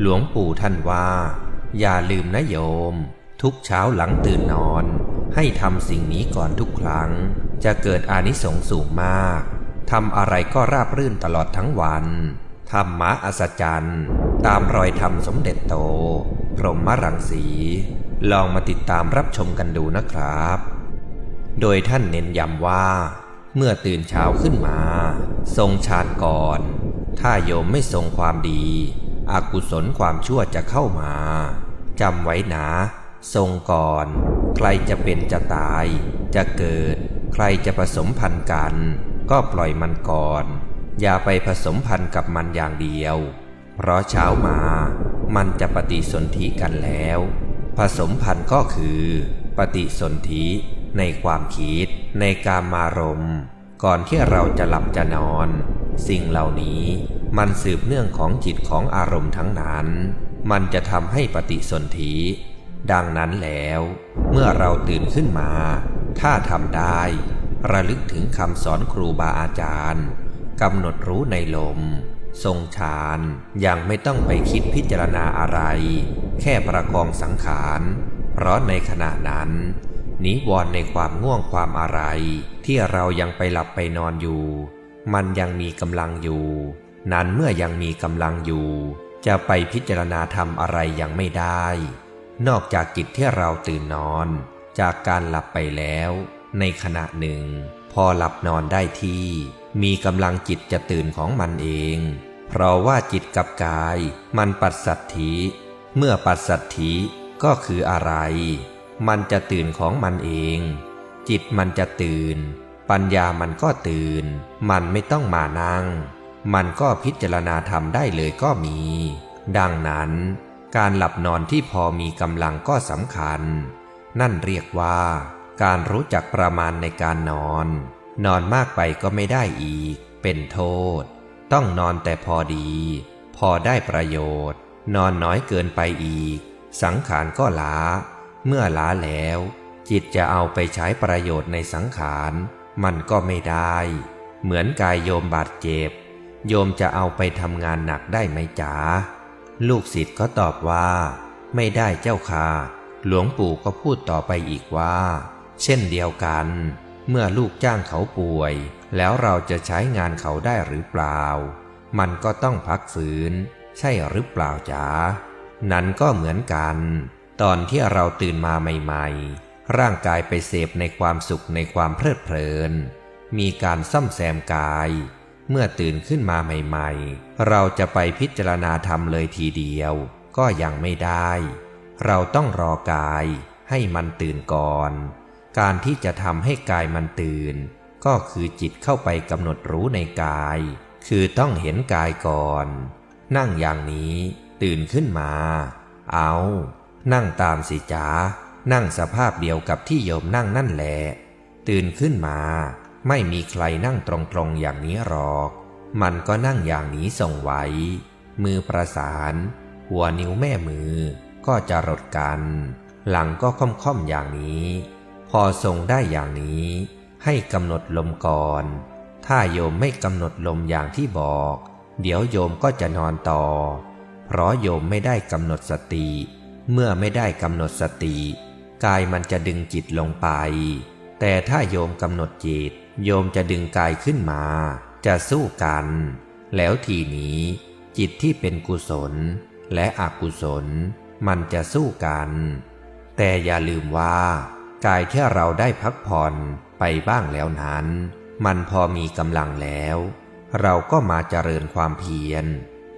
หลวงปู่ท่านว่า อย่าลืมนะโยม ทุกเช้าหลังตื่นนอน ให้ทำสิ่งนี้ก่อนทุกครั้ง จะเกิดอานิสงส์สูงมากทำอะไรก็ราบรื่นตลอดทั้งวันธรรมะอัศจรรย์ ตามรอยธรรมสมเด็จโต พรหมรังสี ลองมาติดตามรับชมกันดูนะครับ โดยท่านเน้นย้ำว่า เมื่อตื่นเช้าขึ้นมา ทรงฌานก่อน ถ้าโยมไม่ทรงความดี อกุศลความชั่วจะเข้ามาจำไว้นะทรงก่อน ใครจะเป็นจะตาย จะเกิด ใครจะผสมพันธ์กัน ก็ปล่อยมันก่อน อย่าไปผสมพันธ์กับมันอย่างเดียว เพราะเช้ามา มันจะปฏิสนธิกันแล้ว ผสมพันธ์ก็คือ ปฏิสนธิในความคิด ในการมารม ก่อนที่เราจะหลับจะนอน สิ่งเหล่านี้ มันสืบเนื่องของจิตของอารมณ์ทั้งนั้น มันจะทำให้ปฏิสนธิ ดังนั้นแล้ว เมื่อเราตื่นขึ้นมา ถ้าทำได้ ระลึกถึงคำสอนครูบาอาจารย์กำหนดรู้ในลม ทรงฌานยังไม่ต้องไปคิดพิจารณาอะไร แค่ประคองสังขาร เพราะในขณะนั้น นิวรณ์ในความง่วงความอะไร ที่เรายังไปหลับไปนอนอยู่ มันยังมีกำลังอยู่ นั้นเมื่อยังมีกำลังอยู่ จะไปพิจารณาทำอะไรยังไม่ได้ นอกจากจิตที่เราตื่นนอน จากการหลับไปแล้ว ในขณะหนึ่ง พอหลับนอนได้ที่ มีกำลังจิตจะตื่นของมันเอง เพราะว่าจิตกับกายมันปัสสัทธิ เมื่อปัสสัทธิก็คืออะไร มันจะตื่นของมันเอง จิตมันจะตื่น ปัญญามันก็ตื่น มันไม่ต้องมานั่ง มันก็พิจารณาทำได้เลยก็มี ดังนั้น การหลับนอนที่พอมีกำลังก็สำคัญ นั่นเรียกว่า การรู้จักประมาณในการนอน นอนมากไปก็ไม่ได้อีก เป็นโทษ ต้องนอนแต่พอดี พอได้ประโยชน์ นอนน้อยเกินไปอีก สังขารก็ล้า เมื่อล้าแล้ว จิตจะเอาไปใช้ประโยชน์ในสังขาร มันก็ไม่ได้ เหมือนกายโยมบาดเจ็บ โยมจะเอาไปทำงานหนักได้ไหมจ๋า ลูกศิษย์ก็ตอบว่า ไม่ได้เจ้าค่ะ หลวงปู่ก็พูดต่อไปอีกว่า เช่นเดียวกัน เมื่อลูกจ้างเขาป่วย แล้วเราจะใช้งานเขาได้หรือเปล่า มันก็ต้องพักฝืน ใช่หรือเปล่าจ๋า นั้นก็เหมือนกัน ตอนที่เราตื่นมาใหม่ ๆ ร่างกายไปเสพในความสุขในความเพลิดเพลิน มีการซ่อมแซมกาย เมื่อตื่นขึ้นมาใหม่ๆ เราจะไปพิจารณาธรรมเลยทีเดียว ก็ยังไม่ได้ เราต้องรอกายให้มันตื่นก่อน การที่จะทำให้กายมันตื่น ก็คือจิตเข้าไปกำหนดรู้ในกาย คือต้องเห็นกายก่อน นั่งอย่างนี้ตื่นขึ้นมา เอา นั่งตามสิจ๋านั่งสภาพเดียวกับที่โยมนั่งนั่นแหละ ตื่นขึ้นมา ไม่มีใครนั่งตรงๆอย่างนี้หรอก มันก็นั่งอย่างนี้ส่งไว้ มือประสาน หัวนิ้วแม่มือก็จะรดกัน หลังก็ค่อมๆอย่างนี้ พอทรงได้อย่างนี้ ให้กำหนดลมก่อน ถ้าโยมไม่กำหนดลมอย่างที่บอก เดี๋ยวโยมก็จะนอนต่อ เพราะโยมไม่ได้กำหนดสติ เมื่อไม่ได้กำหนดสติ กายมันจะดึงจิตลงไป แต่ถ้าโยมกำหนดจิต โยมจะดึงกายขึ้นมา จะสู้กัน แล้วทีนี้จิตที่เป็นกุศลและอกุศลมันจะสู้กัน แต่อย่าลืมว่า กายที่เราได้พักผ่อนไปบ้างแล้วนั้น มันพอมีกำลังแล้ว เราก็มาเจริญความเพียร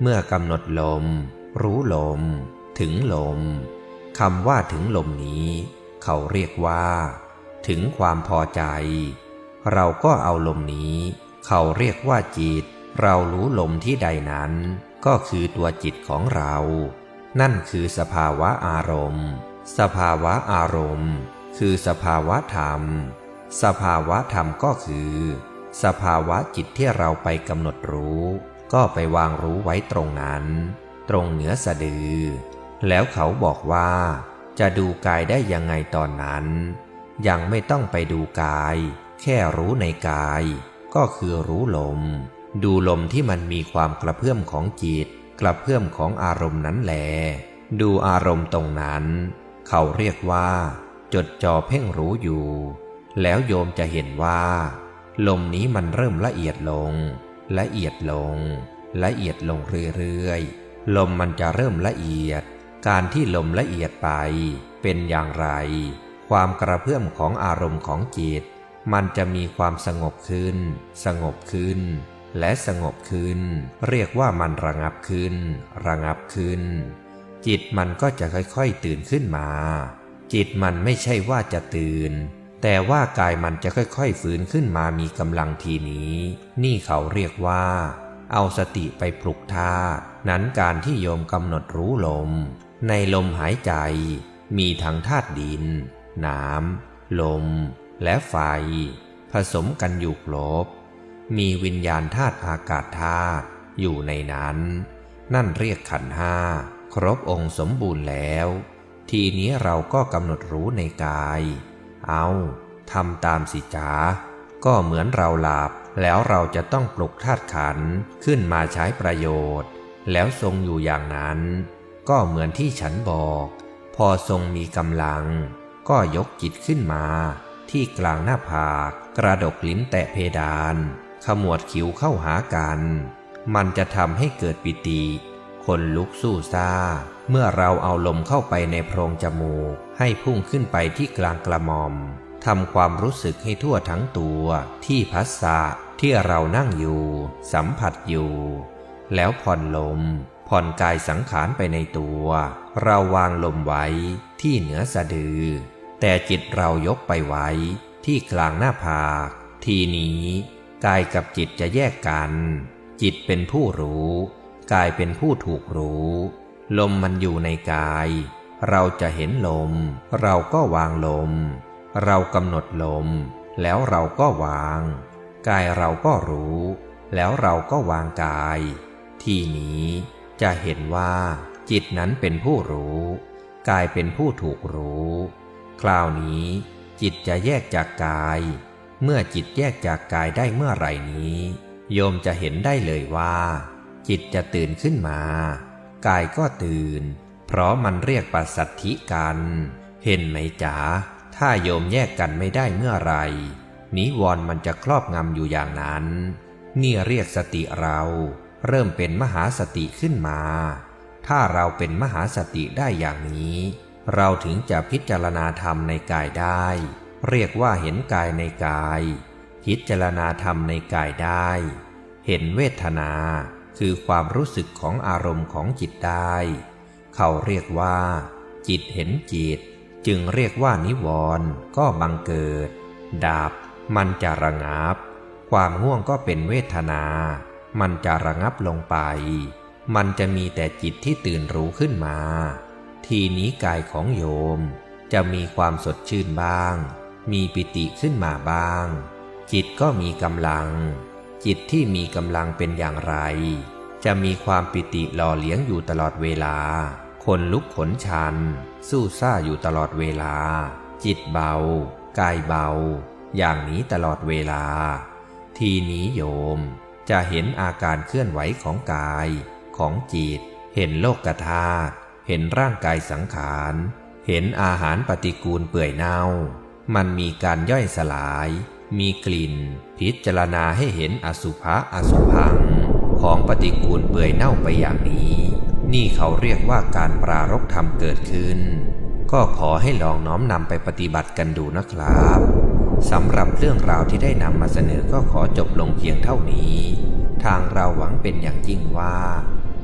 เมื่อกำหนดลม รู้ลม ถึงลมคำว่าถึงลมนี้ เขาเรียกว่า ถึงความพอใจ เราก็เอาลมนี้ เขาเรียกว่าจิต เรารู้ลมที่ใดนั้น ก็คือตัวจิตของเรา นั่นคือสภาวะอารมณ์ สภาวะอารมณ์ คือสภาวะธรรม สภาวะธรรมก็คือ สภาวะจิตที่เราไปกำหนดรู้ ก็ไปวางรู้ไว้ตรงนั้น ตรงเหนือสะดือ แล้วเขาบอกว่า จะดูกายได้ยังไงตอนนั้น ยังไม่ต้องไปดูกาย แค่รู้ในกาย ก็คือรู้ลม ดูลมที่มันมีความกระเพื่อมของจิต กระเพื่อมของอารมณ์นั้นแลดูอารมณ์ตรงนั้น เขาเรียกว่า จดจ่อเพ่งรู้อยู่ แล้วโยมจะเห็นว่า ลมนี้มันเริ่มละเอียดลง ละเอียดลง ละเอียดลงเรื่อยๆ ลมมันจะเริ่มละเอียด การที่ลมละเอียดไป เป็นอย่างไร ความกระเพื่อมของอารมณ์ของจิต มันจะมีความสงบขึ้น สงบขึ้น และสงบขึ้น เรียกว่ามันระงับขึ้น ระงับขึ้น จิตมันก็จะค่อยๆตื่นขึ้นมา จิตมันไม่ใช่ว่าจะตื่น แต่ว่ากายมันจะค่อยๆฟื้นขึ้นมามีกำลังทีนี้ นี่เขาเรียกว่า เอาสติไปปลุกธาตุนั้นการที่โยมกำหนดรู้ลม ในลมหายใจ มีทั้งธาตุดิน น้ำลม และไฟ ผสมกันอยู่ครบ มีวิญญาณธาตุอากาศธาตุอยู่ในนั้น นั่นเรียกขันห้าครบองค์สมบูรณ์แล้ว ทีนี้เราก็กำหนดรู้ในกาย เอาทำตามสิจาก็เหมือนเราหลับแล้วเราจะต้องปลุกธาตุขันขึ้นมาใช้ประโยชน์ แล้วทรงอยู่อย่างนั้น ก็เหมือนที่ฉันบอก พอทรงมีกำลัง ก็ยกจิตขึ้นมา ที่กลางหน้าผาก กระดกลิ้นแตะเพดาน ขมวดคิ้วเข้าหากัน มันจะทำให้เกิดปิติ คนลุกสู้ซาเมื่อเราเอาลมเข้าไปในโพรงจมูก ให้พุ่งขึ้นไปที่กลางกระหม่อมทำความรู้สึกให้ทั่วทั้งตัวที่พัสสะที่เรานั่งอยู่ สัมผัสอยู่ แล้วผ่อนลม ผ่อนกายสังขารไปในตัว เราวางลมไว้ที่เหนือสะดือ แต่จิตเรายกไปไว้ที่กลางหน้าผาก ทีนี้กายกับจิตจะแยกกัน จิตเป็นผู้รู้ กายเป็นผู้ถูกรู้ ลมมันอยู่ในกาย เราจะเห็นลม เราก็วางลม เรากำหนดลม แล้วเราก็วาง กายเราก็รู้ แล้วเราก็วางกาย ทีนี้จะเห็นว่าจิตนั้นเป็นผู้รู้ กายเป็นผู้ถูกรู้ คราวนี้จิตจะแยกจากกาย เมื่อจิตแยกจากกายได้เมื่อไหร่นี้ โยมจะเห็นได้เลยว่า จิตจะตื่นขึ้นมา กายก็ตื่น เพราะมันเรียกปัสสัทธิกัน เห็นไหมจ๋าถ้าโยมแยกกันไม่ได้เมื่อไหรนิวรณ์มันจะครอบงำอยู่อย่างนั้น นี่เรียกสติเรา เริ่มเป็นมหาสติขึ้นมา ถ้าเราเป็นมหาสติได้อย่างนี้ เราถึงจะพิจารณาธรรมในกายได้ เรียกว่าเห็นกายในกาย พิจารณาธรรมในกายได้ เห็นเวทนาคือความรู้สึกของอารมณ์ของจิตได้ เขาเรียกว่า จิตเห็นจิต จึงเรียกว่านิวรณ์ก็บังเกิด ดับ มันจะระงับ ความง่วงก็เป็นเวทนา มันจะระงับลงไป มันจะมีแต่จิตที่ตื่นรู้ขึ้นมา ทีนี้กายของโยม จะมีความสดชื่นบ้าง มีปิติขึ้นมาบ้าง จิตก็มีกำลัง จิตที่มีกำลังเป็นอย่างไร จะมีความปิติหล่อเลี้ยงอยู่ตลอดเวลา คนลุกขนชัน สู้ซ่าอยู่ตลอดเวลา จิตเบา กายเบา อย่างนี้ตลอดเวลา ทีนี้โยมจะเห็นอาการเคลื่อนไหวของกาย ของจิต เห็นโลกธาตุ เห็นร่างกายสังขาร เห็นอาหารปฏิกูลเปื่อยเน่า มันมีการย่อยสลาย มีกลิ่น พิจารณาให้เห็นอสุภะอสุพัง ของปฏิกูลเปื่อยเน่าไปอย่างนี้ นี่เขาเรียกว่าการปรารกธรรมเกิดขึ้น ก็ขอให้ลองน้อมนำไปปฏิบัติกันดูนะครับสำหรับเรื่องราวที่ได้นำมาเสนอก็ขอจบลงเพียงเท่านี้ ทางเราหวังเป็นอย่างยิ่งว่า